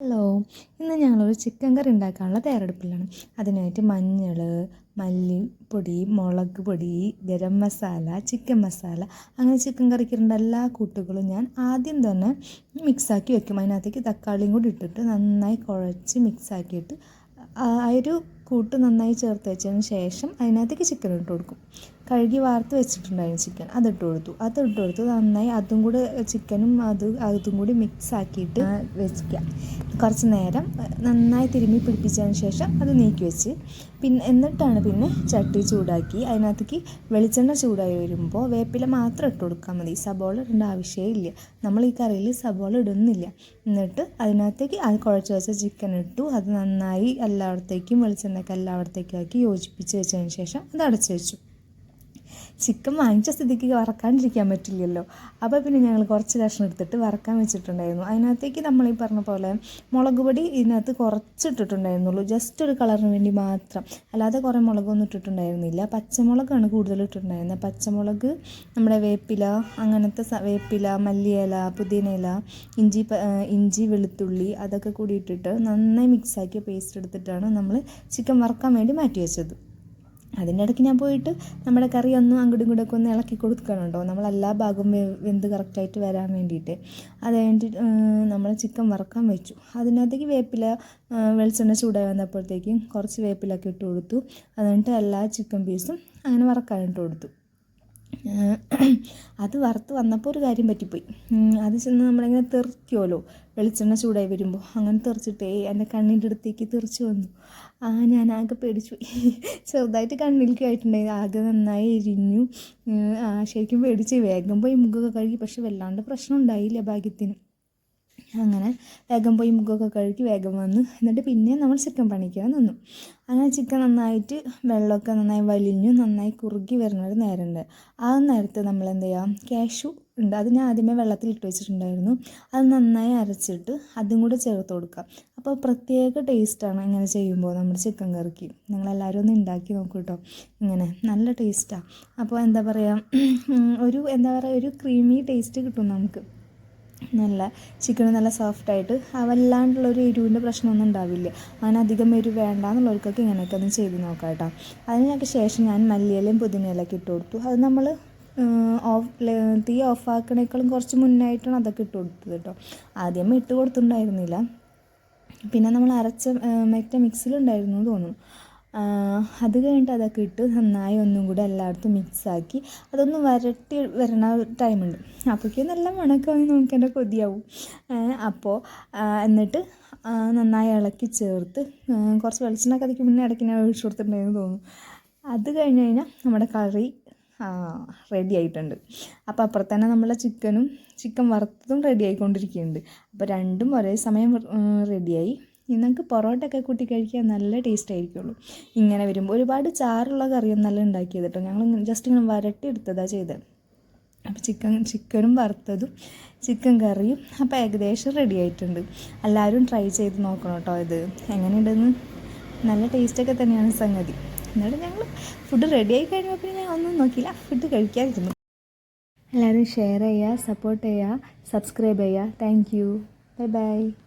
Hello ഇന്ന് ഞങ്ങളൊരു chicken കറി ഉണ്ടാക്കാനുള്ള തയ്യാറെടുപ്പിലാണ്. അതിനായിട്ട് മഞ്ഞൾ മല്ലിപ്പൊടി മുളക് പൊടി ഗരം മസാല ചിക്കൻ മസാല അങ്ങനെ ചിക്കൻ കറിക്കിടേണ്ട എല്ലാ കൂട്ടുകളും ഞാൻ ആദ്യം തന്നെ മിക്സാക്കി വെക്കും. അതിനകത്തേക്ക് തക്കാളിയും കൂടി ഇട്ടിട്ട് നന്നായി കുഴച്ച് മിക്സാക്കിയിട്ട് ആ ഒരു കൂട്ട് നന്നായി ചേർത്ത് വെച്ചതിന് ശേഷം അതിനകത്തേക്ക് ചിക്കൻ ഇട്ട് കൊടുക്കും. കഴുകി വാർത്ത് വെച്ചിട്ടുണ്ടായിരുന്നു ചിക്കൻ. അതിട്ട് കൊടുത്തു. അതിട്ട് കൊടുത്ത് നന്നായി അതും കൂടി ചിക്കനും അത് അതും കൂടി മിക്സ് ആക്കിയിട്ട് വെച്ചിക്കുക കുറച്ച് നേരം നന്നായി തിരുമ്മി പിടിപ്പിച്ചതിന് ശേഷം അത് നീക്കി വെച്ച്. പിന്നെ എന്നിട്ടാണ് പിന്നെ ചട്ടി ചൂടാക്കി. അതിനകത്തേക്ക് വെളിച്ചെണ്ണ ചൂടായി വരുമ്പോൾ വേപ്പില മാത്രം ഇട്ട് കൊടുക്കാൻ മതി. സബോള ഇടേണ്ട ആവശ്യമില്ല നമ്മൾ ഈ കറിയിൽ സബോള ഇടുന്നില്ല. എന്നിട്ട് അതിനകത്തേക്ക് അത് കുഴച്ച് വെച്ച ചിക്കൻ ഇട്ടു. അത് നന്നായി എല്ലായിടത്തേക്കും വെളിച്ചെണ്ണയ്ക്ക് എല്ലായിടത്തേക്കും ആക്കി യോജിപ്പിച്ച് വെച്ചതിന് ശേഷം അത് അടച്ചു വെച്ചു. ചിക്കൻ വാങ്ങിച്ച സ്ഥിതിക്ക് വറക്കാണ്ടിരിക്കാൻ പറ്റില്ലല്ലോ. അപ്പോൾ പിന്നെ ഞങ്ങൾ കുറച്ച് കഷ്ണം എടുത്തിട്ട് വറക്കാൻ വെച്ചിട്ടുണ്ടായിരുന്നു. അതിനകത്തേക്ക് നമ്മൾ ഈ പറഞ്ഞ പോലെ മുളക് പൊടി ഇതിനകത്ത് കുറച്ചിട്ടിട്ടുണ്ടായിരുന്നുള്ളൂ. ജസ്റ്റ് ഒരു കളറിന് വേണ്ടി മാത്രം. അല്ലാതെ കുറേ മുളകൊന്നും ഇട്ടിട്ടുണ്ടായിരുന്നില്ല. പച്ചമുളകാണ് കൂടുതൽ ഇട്ടിട്ടുണ്ടായിരുന്നത്. പച്ചമുളക് നമ്മുടെ വേപ്പില അങ്ങനത്തെ വേപ്പില മല്ലിയില പുതിനയില ഇഞ്ചി ഇഞ്ചി വെളുത്തുള്ളി അതൊക്കെ കൂടി ഇട്ടിട്ട് നന്നായി മിക്സാക്കിയ പേസ്റ്റ് എടുത്തിട്ടാണ് നമ്മൾ ചിക്കൻ വറക്കാൻ വേണ്ടി മാറ്റി വെച്ചത്. അതിന്റെ ഇടയ്ക്ക് ഞാൻ പോയിട്ട് നമ്മുടെ കറി ഒന്നും അങ്ങോട്ടും ഇങ്ങോട്ടൊക്കെ ഒന്ന് ഇളക്കി കൊടുക്കണുണ്ടോ നമ്മളെല്ലാ ഭാഗവും വെന്ത് കറക്റ്റായിട്ട് വരാൻ വേണ്ടിയിട്ട്. അത് കഴിഞ്ഞിട്ട് നമ്മൾ ചിക്കൻ വറക്കാൻ വെച്ചു. അതിനകത്തേക്ക് വേപ്പില വെളിച്ചെണ്ണ ചൂടായി വന്നപ്പോഴത്തേക്കും കുറച്ച് വേപ്പിലൊക്കെ ഇട്ട് കൊടുത്തു. അത് എല്ലാ ചിക്കൻ പീസും അങ്ങനെ വറക്കാനിട്ട് കൊടുത്തു. അത് വറുത്ത് വന്നപ്പോൾ ഒരു കാര്യം പറ്റിപ്പോയി. അത് ചെന്ന് നമ്മളിങ്ങനെ തെറിക്കുമല്ലോ വെളിച്ചെണ്ണ ചൂടായി വരുമ്പോൾ അങ്ങനെ തെറിച്ചിട്ടേ എന്റെ കണ്ണിന്റെ അടുത്തേക്ക് തെറിച്ച് വന്നു. ആ ഞാൻ ആകെ പേടിച്ചു ചെറുതായിട്ട് കണ്ണിലേക്ക് ആയിട്ടുണ്ടായി ആകെ നന്നായി എരിഞ്ഞു. ശരിക്കും പേടിച്ച് വേഗം പോയി മുഖമൊക്കെ കഴുകി. പക്ഷെ വല്ലാണ്ട് പ്രശ്നം ഉണ്ടായില്ല ഭാഗ്യത്തിന്. അങ്ങനെ വേഗം പോയി മുഖമൊക്കെ കഴുകി വേഗം വന്നു. എന്നിട്ട് പിന്നെ നമ്മൾ ചിക്കൻ പണിക്കാൻ നിന്നു. അങ്ങനെ ചിക്കൻ നന്നായിട്ട് വെള്ളമൊക്കെ നന്നായി വലിഞ്ഞു നന്നായി കുറുകി വരുന്ന ഒരു നേരമുണ്ട്. ആ നേരത്ത് നമ്മൾ എന്ത് ചെയ്യാം? ക്യാഷു ഉണ്ട്. അത് ഞാൻ ആദ്യമേ വെള്ളത്തിൽ ഇട്ട് വെച്ചിട്ടുണ്ടായിരുന്നു. അത് നന്നായി അരച്ചിട്ട് അതും കൂടെ ചേർത്ത് കൊടുക്കാം അപ്പോൾ പ്രത്യേക ടേസ്റ്റാണ് ഇങ്ങനെ ചെയ്യുമ്പോൾ നമ്മുടെ ചിക്കൻ കറിക്ക്. നിങ്ങളെല്ലാവരും ഒന്ന് ഉണ്ടാക്കി നോക്കൂ കേട്ടോ. ഇങ്ങനെ നല്ല ടേസ്റ്റാണ് അപ്പോൾ എന്താ പറയുക? ഒരു എന്താ പറയുക? ഒരു ക്രീമി ടേസ്റ്റ് കിട്ടും നമുക്ക്. നല്ല ചിക്കൻ നല്ല സോഫ്റ്റായിട്ട് വല്ലാണ്ടുള്ളൊരു എരിവിന്റെ പ്രശ്നമൊന്നും ഉണ്ടാവില്ല. അങ്ങനെ അധികം എരിവ് വേണ്ട എന്നുള്ളവർക്കൊക്കെ ഇങ്ങനെയൊക്കെ ഒന്ന് ചെയ്ത് നോക്കാം കേട്ടോ. അതിനൊക്കെ ശേഷം ഞാൻ മല്ലിയിലയും പുതിനയിലൊക്കെ ഇട്ട് കൊടുത്തു. അത് നമ്മൾ ഓഫ് തീ ഓഫാക്കണേക്കാളും കുറച്ച് മുന്നായിട്ടാണ് അതൊക്കെ ഇട്ട് കൊടുത്തത് കേട്ടോ. ആദ്യം ഇട്ട് കൊടുത്തിട്ടുണ്ടായിരുന്നില്ല. പിന്നെ നമ്മൾ അരച്ച മറ്റേ മിക്സിലുണ്ടായിരുന്നു തോന്നുന്നു. അത് കഴിഞ്ഞിട്ട് അതൊക്കെ ഇട്ട് നന്നായി ഒന്നും കൂടി എല്ലായിടത്തും മിക്സാക്കി അതൊന്ന് വരട്ടി വരണ ടൈമുണ്ട് അപ്പോഴേക്കും നല്ല മണമൊക്കെ വന്ന് നമുക്ക് എന്റെ കൊതിയാവും. അപ്പോൾ എന്നിട്ട് നന്നായി ഇളക്കി ചേർത്ത് കുറച്ച് വെളിച്ചെണ്ണ കതിക്ക് മുന്നേ ഇടയ്ക്ക് ഞാൻ ഒഴിച്ചു കൊടുത്തിട്ടുണ്ടെന്ന് തോന്നുന്നു. അത് കഴിഞ്ഞ് കഴിഞ്ഞാൽ നമ്മുടെ കറി റെഡി ആയിട്ടുണ്ട്. അപ്പോൾ അപ്പുറത്ത് തന്നെ നമ്മളെ ചിക്കനും ചിക്കൻ വറുത്തതും റെഡി ആയിക്കൊണ്ടിരിക്കുന്നുണ്ട്. അപ്പോൾ രണ്ടും ഒരേ സമയം റെഡിയായി നിങ്ങൾക്ക് പൊറോട്ടയൊക്കെ കൂട്ടി കഴിക്കാൻ നല്ല ടേസ്റ്റ് ആയിരിക്കുള്ളൂ. ഇങ്ങനെ വരുമ്പോൾ ഒരുപാട് ചാറുള്ള കറിയൊന്നല്ല ഉണ്ടാക്കിയത് കേട്ടോ ഞങ്ങൾ ജസ്റ്റ് ഇങ്ങനെ വരട്ടി എടുത്തതാണ് ചെയ്തത് അപ്പോൾ ചിക്കൻ ചിക്കനും വറുത്തതും ചിക്കൻ കറിയും അപ്പോൾ ഏകദേശം റെഡി ആയിട്ടുണ്ട്. എല്ലാവരും ട്രൈ ചെയ്ത് നോക്കണം കേട്ടോ ഇത്. എങ്ങനെയുണ്ടെന്ന്? നല്ല ടേസ്റ്റൊക്കെ തന്നെയാണ് സംഗതി. എന്നിട്ട് ഞങ്ങൾ ഫുഡ് റെഡി ആയി കഴിഞ്ഞപ്പോൾ പിന്നെ ഞാൻ ഒന്നും നോക്കിയില്ല. ഫുഡ് കഴിക്കാതിരുന്നു. എല്ലാവരും ഷെയർ ചെയ്യുക സപ്പോർട്ട് ചെയ്യുക സബ്സ്ക്രൈബ് ചെയ്യുക താങ്ക് യു ബൈ ബൈ